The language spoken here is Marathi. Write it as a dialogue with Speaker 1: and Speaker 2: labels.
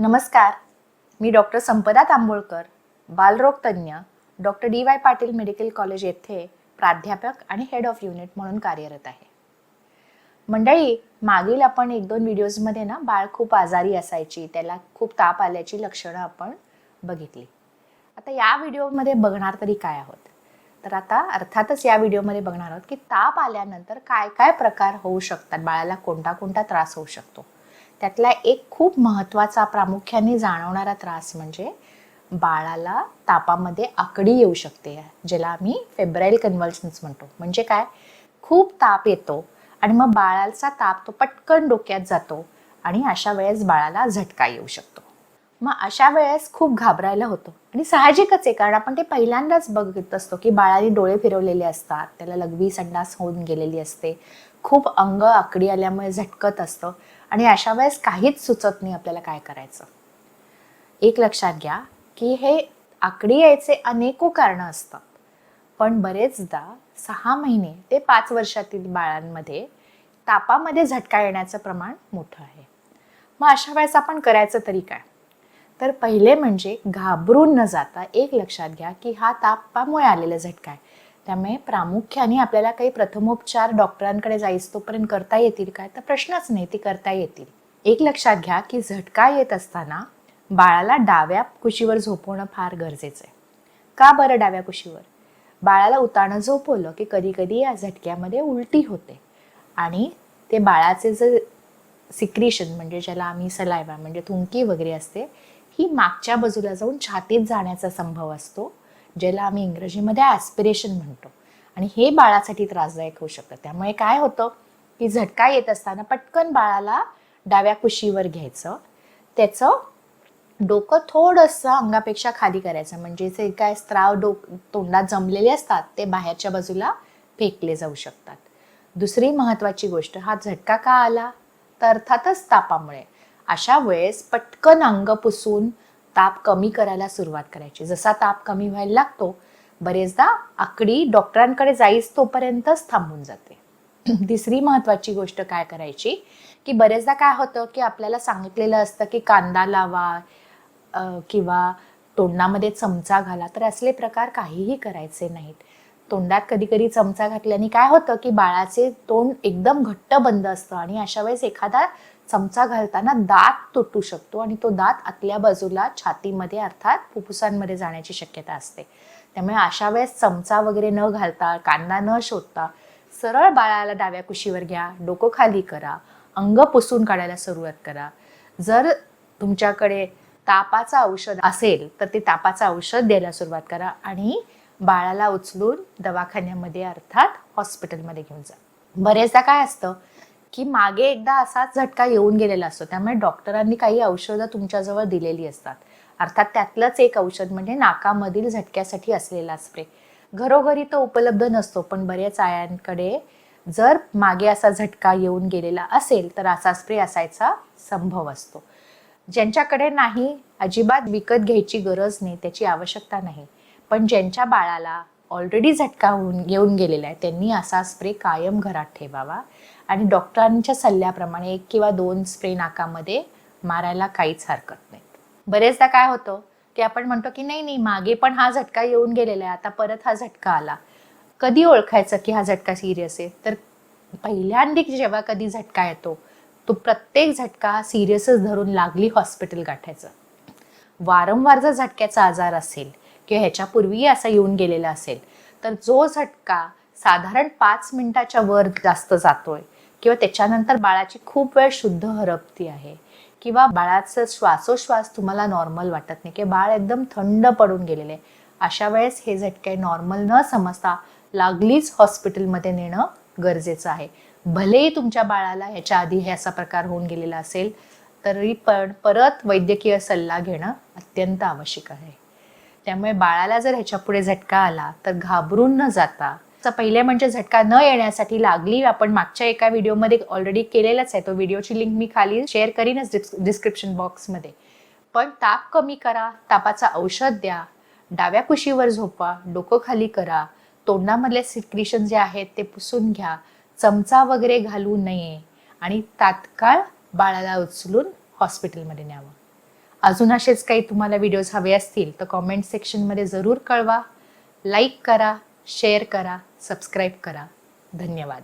Speaker 1: नमस्कार. मी डॉक्टर संपदा तांबोळकर बालरोग तज्ज्ञ doctor D Y Patil medical college येथे प्राध्यापक आणि हेड ऑफ युनिट म्हणून कार्यरत आहे. मंडळी मागील आपण एक दोन व्हिडिओजमध्ये ना बाळ खूप आजारी असायची त्याला खूप ताप आल्याची लक्षणं आपण बघितली. आता या व्हिडिओमध्ये बघणार तरी काय आहोत? तर आता अर्थातच या व्हिडिओमध्ये बघणार आहोत की ताप आल्यानंतर काय काय प्रकार होऊ शकतात? बाळाला कोणता कोणता त्रास होऊ शकतो? त्यातला एक खूप महत्त्वाचा प्रामुख्याने जाणवणारा त्रास म्हणजे बाळाला तापामध्ये आकडी येऊ शकते ज्याला आम्ही फेब्राईल कन्व्हल्शन्स म्हणतो. म्हणजे काय? खूप ताप येतो आणि मग बाळाचा ताप तो पटकन डोक्यात जातो आणि अशा वेळेस बाळाला झटका येऊ शकतो. मग अशा वेळेस खूप घाबरायला होतं. आणि साहजिकच आहे कारण आपण ते पहिल्यांदाच बघत असतो की बाळाने डोळे फिरवलेले असतात त्याला लघवी संडास होऊन गेलेली असते. खूप अंग आकडी आल्यामुळे झटकत असतं. आणि अशा वेळेस काहीच सुचत नाही आपल्याला काय करायचं. एक लक्षात घ्या की हे आकडी यायचे अनेको कारणं असतात. पण बरेचदा सहा महिने ते पाच वर्षातील बाळांमध्ये तापामध्ये झटका येण्याचं प्रमाण मोठं आहे. मग अशा वेळेस आपण करायचं तरी काय? तर पहिले म्हणजे घाबरून न जाता एक लक्षात घ्या की हा तापामुळे आलेला झटका आहे. त्यामुळे प्रामुख्याने आपल्याला काही प्रथमोपचार डॉक्टरांकडे जायचं तोपर्यंत करता येतील काय? तर प्रश्नच नाही ते करता येतील. एक लक्षात घ्या की झटका येत असताना बाळाला डाव्या कुशीवर झोपवणं फार गरजेचं आहे. का बरं डाव्या कुशीवर? बाळाला उताणं झोपवलं की कधी कधी या झटक्यामध्ये उलटी होते. आणि ते बाळाचे जे सिक्रिशन म्हणजे ज्याला आम्ही सलायवा म्हणजे थुंकी वगैरे असते ही मागच्या बाजूला जाऊन छातीत जाण्याचा संभव असतो. ज्याला आम्ही इंग्रजीमध्ये ॲस्पिरेशन म्हणतो. आणि हे बाळासाठी त्रासदायक होऊ शकतं. त्यामुळे काय होतं की झटका येत असताना पटकन बाळाला डाव्या कुशीवर घ्यायचं. त्याचं डोकं थोडंसं अंगापेक्षा खाली करायचं. म्हणजे जे काय स्त्राव डोक तोंडात जमलेले असतात ते बाहेरच्या बाजूला फेकले जाऊ शकतात. दुसरी महत्त्वाची गोष्ट हा झटका का आला? तर अर्थातच तापामुळे. अशा वेळेस पटकन अंग पुसून ताप कमी करायला सुरुवात करायची. जसा ताप कमी व्हायला लागतो बरेचदा आकडी डॉक्टरांकडे जाईच तोपर्यंतच थांबून जाते. तिसरी महत्वाची गोष्ट काय करायची की बरेचदा काय होतं की आपल्याला सांगितलेलं असतं की कांदा लावा किंवा तोंडामध्ये चमचा घाला तर असले प्रकार काहीही करायचे नाहीत. तोंडात कधी कधी चमचा घातल्याने काय होतं की बाळाचे तोंड एकदम घट्ट बंद असतं आणि अशा वेळेस एखादा चमचा घालताना दात तुटू शकतो आणि तो दात आतल्या बाजूला छातीमध्ये अर्थात फुफ्फुसांमध्ये जाण्याची शक्यता असते. त्यामुळे अशा वेळेस चमचा वगैरे न घालता कांदा न शोधता सरळ बाळाला डाव्या कुशीवर घ्या डोकं खाली करा अंग पुसून काढायला सुरुवात करा. जर तुमच्याकडे तापाचं औषध असेल तर ते तापाचं औषध द्यायला सुरुवात करा आणि बाळाला उचलून दवाखान्यामध्ये अर्थात हॉस्पिटलमध्ये घेऊन जा. बरेचदा काय असतं की मागे एकदा असाच झटका येऊन गेलेला असतो. त्यामुळे डॉक्टरांनी काही औषधं तुमच्याजवळ दिलेली असतात. अर्थात त्यातलंच एक औषध म्हणजे नाकामधील झटक्यासाठी असलेला स्प्रे. घरोघरी तो उपलब्ध नसतो पण बऱ्याच आयांकडे जर मागे असा झटका येऊन गेलेला असेल तर असा स्प्रे असायचा संभव असतो. ज्यांच्याकडे नाही अजिबात विकत घ्यायची गरज नाही त्याची आवश्यकता नाही. पण ज्यांच्या बाळाला ऑलरेडी झटका होऊन येऊन गेलेला आहे. त्यांनी असा स्प्रे कायम घरात ठेवावा. आणि डॉक्टरांच्या सल्ल्याप्रमाणे एक किंवा दोन स्प्रे नाकामध्ये मारायला काहीच हरकत नाही. बरेचदा काय होतं की आपण म्हणतो की नाही नाही मागे पण हा झटका येऊन गेलेला आहे. आता परत हा झटका आला. कधी ओळखायचं की हा झटका सिरियस आहे? तर पहिल्यांदा जेव्हा कधी झटका येतो तो प्रत्येक झटका सिरियसच धरून लागली हॉस्पिटल गाठायचं. वारंवार जर झटक्याचा आजार असेल किंवा ह्याच्यापूर्वीही असा येऊन गेलेला असेल तर जो झटका साधारण पाच मिनिटाच्या वर जास्त जातोय किंवा त्याच्यानंतर बाळाची खूप वेळ शुद्ध हरपती आहे किंवा बाळाचं श्वासोश्वास तुम्हाला नॉर्मल वाटत नाही किंवा बाळ एकदम थंड पडून गेलेले आहे अशा वेळेस हे झटके नॉर्मल न समजता लागलीच हॉस्पिटलमध्ये नेणं गरजेचं आहे. भलेही तुमच्या बाळाला ह्याच्या आधी हे असा प्रकार होऊन गेलेला असेल तरी पण परत वैद्यकीय सल्ला घेणं अत्यंत आवश्यक आहे. त्यामुळे बाळाला जर ह्याच्या पुढे झटका आला तर घाबरून न जाता तर पहिले म्हणजे झटका न येण्यासाठी लागली आपण मागच्या एका व्हिडिओमध्ये ऑलरेडी केलेलाच आहे. तो व्हिडिओची लिंक मी खाली शेअर करीनच डिस्क्रिप्शन बॉक्समध्ये पण ताप कमी करा तापाचं औषध द्या डाव्या कुशीवर झोपा डोकं खाली करा तोंडामधले सिक्रिशन जे आहेत ते पुसून घ्या चमचा वगैरे घालू नये आणि तात्काळ बाळाला उचलून हॉस्पिटलमध्ये न्यावं. अजून असेच काही तुम्हाला व्हिडिओज हवे असतील तर कॉमेंट सेक्शनमध्ये जरूर कळवा. लाईक करा शेअर करा सबस्क्राईब करा. धन्यवाद.